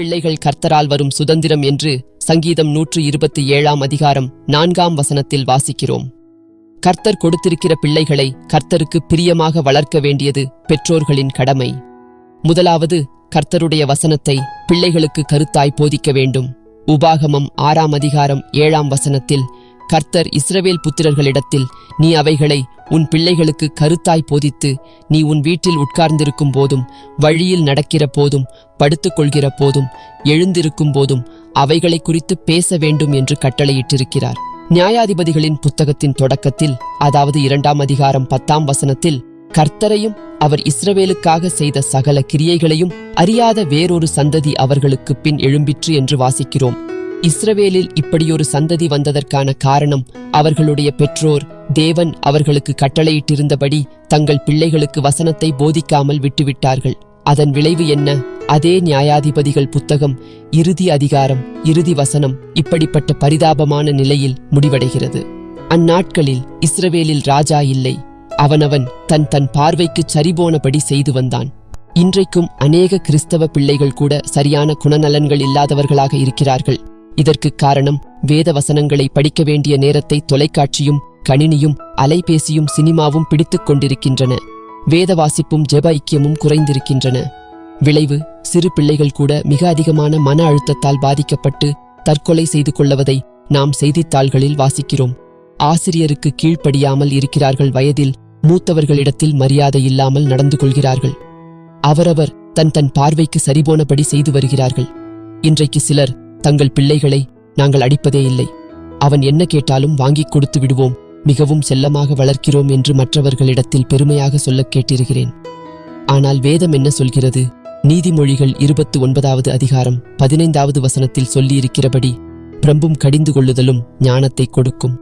பிள்ளைகள் கர்த்தரால் வரும் சுதந்திரம் என்று சங்கீதம் நூற்று இருபத்தி ஏழாம் அதிகாரம் நான்காம் வசனத்தில் வாசிக்கிறோம். கர்த்தர் கொடுத்திருக்கிற பிள்ளைகளை கர்த்தருக்கு பிரியமாக வளர்க்க வேண்டியது பெற்றோர்களின் கடமை. முதலாவது கர்த்தருடைய வசனத்தை பிள்ளைகளுக்கு கருத்தாய் போதிக்க வேண்டும். உபாகமம் ஆறாம் அதிகாரம் ஏழாம் வசனத்தில் கர்த்தர் இஸ்ரவேல் புத்திரர்களிடத்தில் நீ அவைகளை உன் பிள்ளைகளுக்கு கருத்தாய் போதித்து நீ உன் வீட்டில் உட்கார்ந்திருக்கும் போதும் வழியில் நடக்கிற போதும் படுத்துக்கொள்கிற போதும் எழுந்திருக்கும் போதும் அவைகளை குறித்து பேச வேண்டும் என்று கட்டளையிட்டிருக்கிறார். நியாயாதிபதிகளின் புத்தகத்தின் தொடக்கத்தில் அதாவது இரண்டாம் அதிகாரம் பத்தாம் வசனத்தில் கர்த்தரையும் அவர் இஸ்ரவேலுக்காக செய்த சகல கிரியைகளையும் அறியாத வேறொரு சந்ததி அவர்களுக்கு பின் எழும்பிற்று என்று வாசிக்கிறோம். இஸ்ரவேலில் இப்படியொரு சந்ததி வந்ததற்கான காரணம் அவர்களுடைய பெற்றோர். தேவன் அவர்களுக்கு கட்டளையிட்டிருந்தபடி தங்கள் பிள்ளைகளுக்கு வசனத்தை போதிக்காமல் விட்டுவிட்டார்கள். அதன் விளைவு என்ன? அதே நியாயாதிபதிகள் புத்தகம் இறுதி அதிகாரம் இறுதி வசனம் இப்படிப்பட்ட பரிதாபமான நிலையில் முடிவடைகிறது. அந்நாட்களில் இஸ்ரவேலில் ராஜா இல்லை. அவனவன் தன் தன் பார்வைக்கு சரிபோனபடி செய்து வந்தான். இன்றைக்கும் அநேக கிறிஸ்தவ பிள்ளைகள் கூட சரியான குணநலன்கள் இல்லாதவர்களாக இருக்கிறார்கள். இதற்கு காரணம் வேத வசனங்களை படிக்க வேண்டிய நேரத்தை தொலைக்காட்சியும் கணினியும் அலைபேசியும் சினிமாவும் பிடித்துக் கொண்டிருக்கின்றன. வேத வாசிப்பும் ஜெப ஐக்கியமும் குறைந்திருக்கின்றன. விளைவு சிறு பிள்ளைகள் கூட மிக அதிகமான மன அழுத்தத்தால் பாதிக்கப்பட்டு தற்கொலை செய்து கொள்ளவதை நாம் செய்தித்தாள்களில் வாசிக்கிறோம். ஆசிரியருக்கு கீழ்ப்படியாமல் இருக்கிறார்கள் வயதில் மூத்தவர்களிடத்தில் மரியாதை இல்லாமல் நடந்து கொள்கிறார்கள். அவரவர் தன் தன் பார்வைக்கு சரிபோனபடி செய்து வருகிறார்கள். இன்றைக்கு சிலர் தங்கள் பிள்ளைகளை நாங்கள் அடிப்பதே இல்லை. அவன் என்ன கேட்டாலும் வாங்கிக் கொடுத்து விடுவோம். மிகவும் செல்லமாக வளர்க்கிறோம் என்று மற்றவர்களிடத்தில் பெருமையாக சொல்லக் கேட்டிருக்கிறேன். ஆனால் வேதம் என்ன சொல்கிறது? நீதிமொழிகள் இருபத்து ஒன்பதாவது அதிகாரம் பதினைந்தாவது வசனத்தில் சொல்லியிருக்கிறபடி பிரம்பும் கடிந்து கொள்ளுதலும் ஞானத்தை கொடுக்கும்.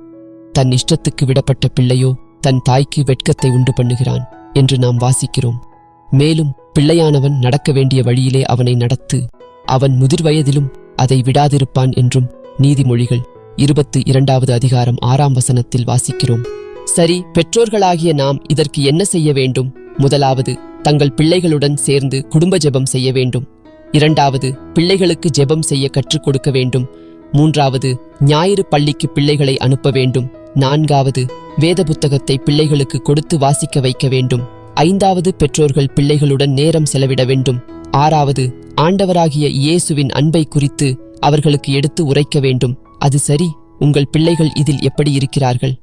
தன் இஷ்டத்துக்கு விடப்பட்ட பிள்ளையோ தன் தாய்க்கு வெட்கத்தை உண்டு பண்ணுகிறான் என்று நாம் வாசிக்கிறோம். மேலும் பிள்ளையானவன் நடக்க வேண்டிய வழியிலே அவனை நடத்து அவன் முதிர் வயதிலும் அதை விடாதிருப்பான் என்றும் நீதிமொழிகள் இருபத்து இரண்டாவது அதிகாரம் ஆறாம் வசனத்தில் வாசிக்கிறோம். சரி பெற்றோர்களாகிய நாம் இதற்கு என்ன செய்ய வேண்டும்? முதலாவது தங்கள் பிள்ளைகளுடன் சேர்ந்து குடும்ப ஜெபம் செய்ய வேண்டும். இரண்டாவது பிள்ளைகளுக்கு ஜெபம் செய்ய கற்றுக் கொடுக்க வேண்டும். மூன்றாவது ஞாயிறு பள்ளிக்கு பிள்ளைகளை அனுப்ப வேண்டும். நான்காவது வேத புத்தகத்தை பிள்ளைகளுக்கு கொடுத்து வாசிக்க வைக்க வேண்டும். ஐந்தாவது பெற்றோர்கள் பிள்ளைகளுடன் நேரம் செலவிட வேண்டும். ஆறாவது ஆண்டவராகிய இயேசுவின் அன்பை குறித்து அவர்களுக்கு எடுத்து உரைக்க வேண்டும். அது சரி உங்கள் பிள்ளைகள் இதில் எப்படி இருக்கிறார்கள்?